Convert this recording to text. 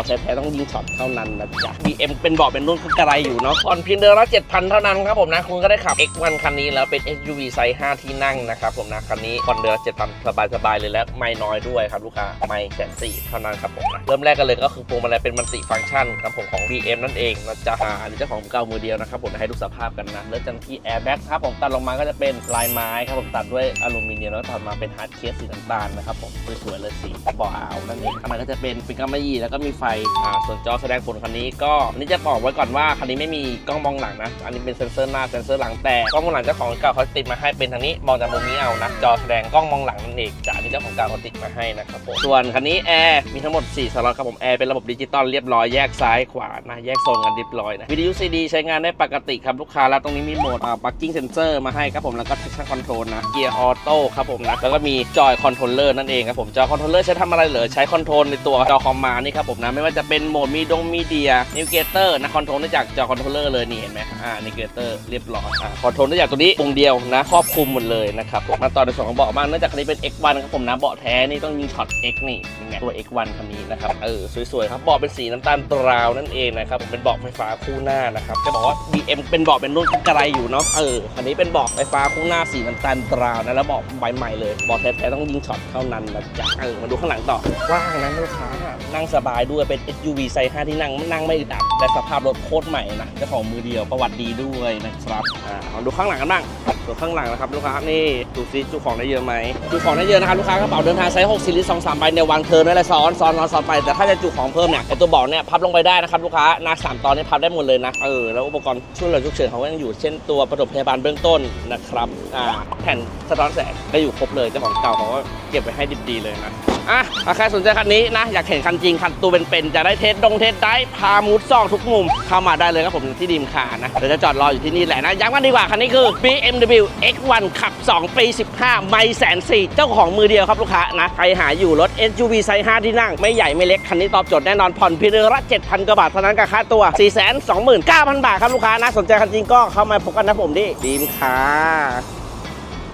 อแท้ๆต้องยิงช็อตเท่านั้นนะจ๊ะ BM เป็นเบาะเป็นรุ่นก็กระไรอยู่เนาะผ่อนเพียงเดือนละ7,000 เท่านั้นครับผมนะ คุณก็ได้ขับ X1 คันนี้แล้วเป็น SUV ไซส์5ที่นั่งนะครับผมนะคันนี้ผ่อนเดือนละ7,000 สบายๆเลยและไม่น้อยด้วยครับลูกค้าไม่แสนสี่เท่านั้นครับผมนะเริ่มแรกกันเลยก็คือพวงมาลัยเป็นมัลติฟังก์ชันครับผมของ BM นั่นเองนะจ๊ะอันนี้เจ้าของเก่ามือเดียวนะครับผมให้ดูสภาพกันนะเริ่มจากที่แอร์แบ็กครับผมตัดลงมาก็จะเป็นลายไม้ครับผมตัดด้วยอลูมิเนียมแล้วตัดมาเป็นฮาร์ดเคสสีน้ำตาลนะครับผมสวยๆเลยสีเบาะเอานั่นเองข้างในก็จะเป็นปิงกำมะหยี่แล้วก็มีไฟอ่าส่วนจอแสดงผลคันนี้ก็อันนี้จะบอกไว้ก่อนว่าคันนี้ไม่มีกล้องมองหลังนะ อันนี้เป็นเซ็นเซอร์หน้าเซ็นเซอร์หลังแต่กล้องมองหลังเจ้าของเก่าเขาติดมาให้เป็นทางนี้มองจากมุมนี้เอานะจอแสดงกล้องมองหลังนั่นเองจากนี้เจ้าของเก่าเขาติดมาให้นะครับผมส่วนคันนี้แอร์มีทั้งหมด4สล็อตครับผมแอร์เป็นระบบดิจิตอลเรียบร้อยแยกซ้ายขวานะแยกโซนกันเรียบร้อยนะวิทยุซีดีใช้งานได้ปกติครับลูกค้าแล้วตรงนี้มีโหมดอ่า parking sensor มาให้ครับผมแล้วก็ traction control นะเกียร์ออโต้ครับผมนะแล้วก็มีจอยคอนโทรลเลอร์นั่นเองครับผมจอยคอนโทรลเลอร์ใช้ทำอะไรเหรอใช้คอนโทรลในตัวจอคอมมานี่ครับผมนะไม่ว่าจะเป็นโหมดมีดงมีเดียนิวเกเตอร์นะคอนโทรลได้จากจอคอนโทรลเลอร์เลยนี่เห็นไหมอ่านิวเกเตอร์เรียบร้อยอ่าคอนโทรลได้จากตัวนี้ปุ่มเดียวนะครอบคลุมหมดเลยนะครับผมมาต่อในส่วนของเบาะบ้างเนื่องจากคันนี้เป็น X1 ครับผมนะเบาะแท้นี่ต้องยิงช็อต X นี่เป็นไงตัว X1 คันนี้นะครับเออสวยๆครับเบาะเป็นสีน้ำตาลตราวนั่นเองนะครับผมเป็นเบาะไฟฟ้าคู่หน้านะครับจะบอกว่า BM เป็นเบาะเป็นรุ่นกระไรอยู่เนาะเออคันนี้เป็นเบาะไฟฟ้าคู่หน้าสีน้ำตาลตราวนะแล้วเบาะใบใหม่เลยเบาะแท้ๆต้องยิงช็อตเท่านั้นนะจ๊ะเออมาดูข้างหลังต่อกว้างนะลูกค้านั่งสบายด้วยเป็น SUV ไซส์5ที่นั่งนั่งไม่อึดอัดและสภาพรถโคตรใหม่นะเจ้าของมือเดียวประวัติดีด้วยนะครับอ่ามาดูข้างหลังกันบ้างส่วข้างหลังนะครับลูกค้านี่ดูซิจุของได้เยอะไหมจุของได้เยอะนะครับลูกค้ากระเป๋าเดินทางไซส์6ซีรีส์2 3ใบเนี่ยวางเทิร์นไว้เลยซ้อนซ้อนซ้อนซ้อนไปแต่ถ้าจะจุของเพิ่มเนี่ยไอตัวเบาะเนี่ยพับลงไปได้นะครับลูกค้าหน้าสามตอนนี้พับได้หมดเลยนะเออแล้วอุปกรณ์ช่วยเหลือฉุกเฉินเขาก็ยังอยู่เช่นตัวปฐมพยาบาลเบื้องต้นนะครับอ่าแผ่นสะท้อนแสงได้อยู่ครบเลยเจ้าของเก่าเขาก็เก็บไว้ให้ดิบดีเลยนะอะใครสนใจคันนี้นะอยากเห็นคันจริงคันตัวเป็นๆจะได้เทสดงเทสได้พามูดซองทุกมุมเข้ามาได้เลยครับผมที่ดีมคาร์นะเดี๋ยวจะจอดรออยู่ที่นี่แหละนะย้ำกันดีกว่าคันนี้คือ BMW X1 ขับ 2 ปี 15 ไม่แสนสี่เจ้าของมือเดียวครับลูกค้านะใครหาอยู่รถ SUV ไซส์5ที่นั่ง ไม่ใหญ่ไม่เล็กคันนี้ตอบโจทย์แน่นอนผ่อนเพียงเดือนละ7,000กว่าบาทเท่านั้นกับค่าตัว 429,000 บาทครับลูกค้านะสนใจคันจริงก็เข้ามาพบกันนะผมดิดีมคาร์